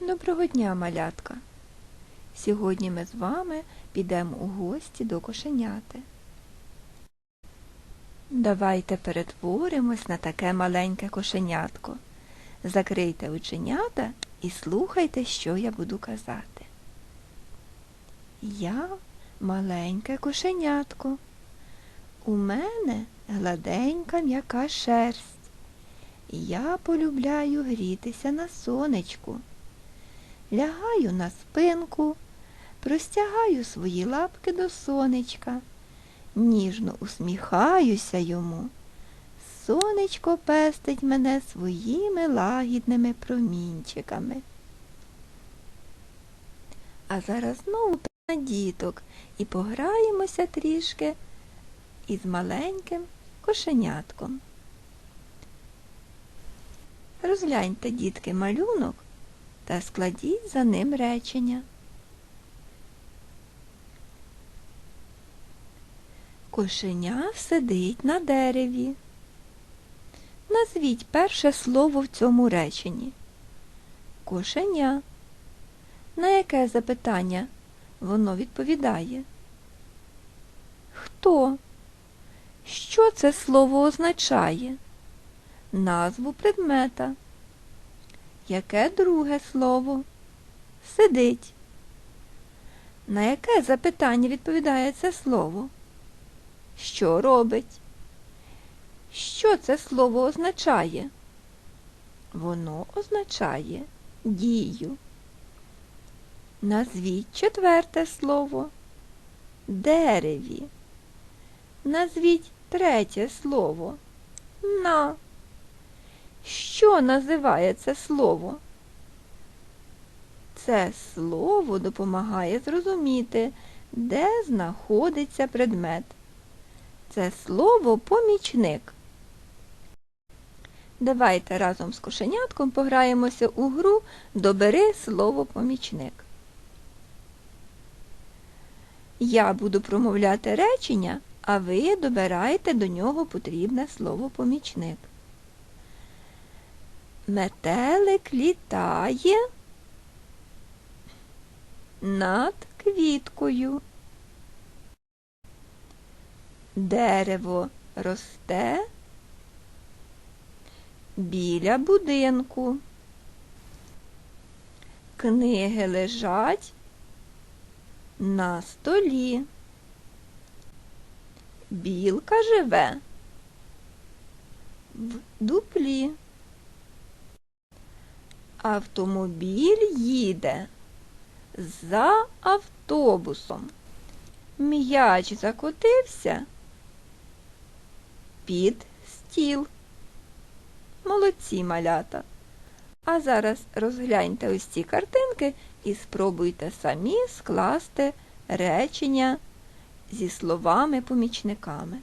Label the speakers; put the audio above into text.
Speaker 1: Доброго дня, малятка! Сьогодні ми з вами підемо у гості до кошеняти. Давайте перетворимось на таке маленьке кошенятко. Закрийте оченята і слухайте, що я буду казати. Я маленьке кошенятко. У мене гладенька м'яка шерсть. Я полюбляю грітися на сонечку. Лягаю на спинку, простягаю свої лапки до сонечка, ніжно усміхаюся йому. Сонечко пестить мене своїми лагідними промінчиками. А зараз знову на діток і пограємося трішки із маленьким кошенятком. Розгляньте, дітки, малюнок та складіть за ним речення. Кошеня сидить на дереві. Назвіть перше слово в цьому реченні. Кошеня. На яке запитання воно відповідає? Хто? Що це слово означає? Назву предмета. Яке друге слово? Сидить. На яке запитання відповідає це слово? Що робить? Що це слово означає? Воно означає дію. Назвіть четверте слово. Дереві. Назвіть третє слово. На. Що називає це слово? Це слово допомагає зрозуміти, де знаходиться предмет. Це слово помічник. Давайте разом з кошенятком пограємося у гру Добери слово помічник. Я буду промовляти речення, а ви добираєте до нього потрібне слово помічник. Метелик літає над квіткою. Дерево росте біля будинку. Книги лежать на столі. Білка живе в дуплі. Автомобіль їде за автобусом. М'яч закотився під стіл. Молодці малята. А зараз розгляньте ось ці картинки і спробуйте самі скласти речення зі словами-помічниками.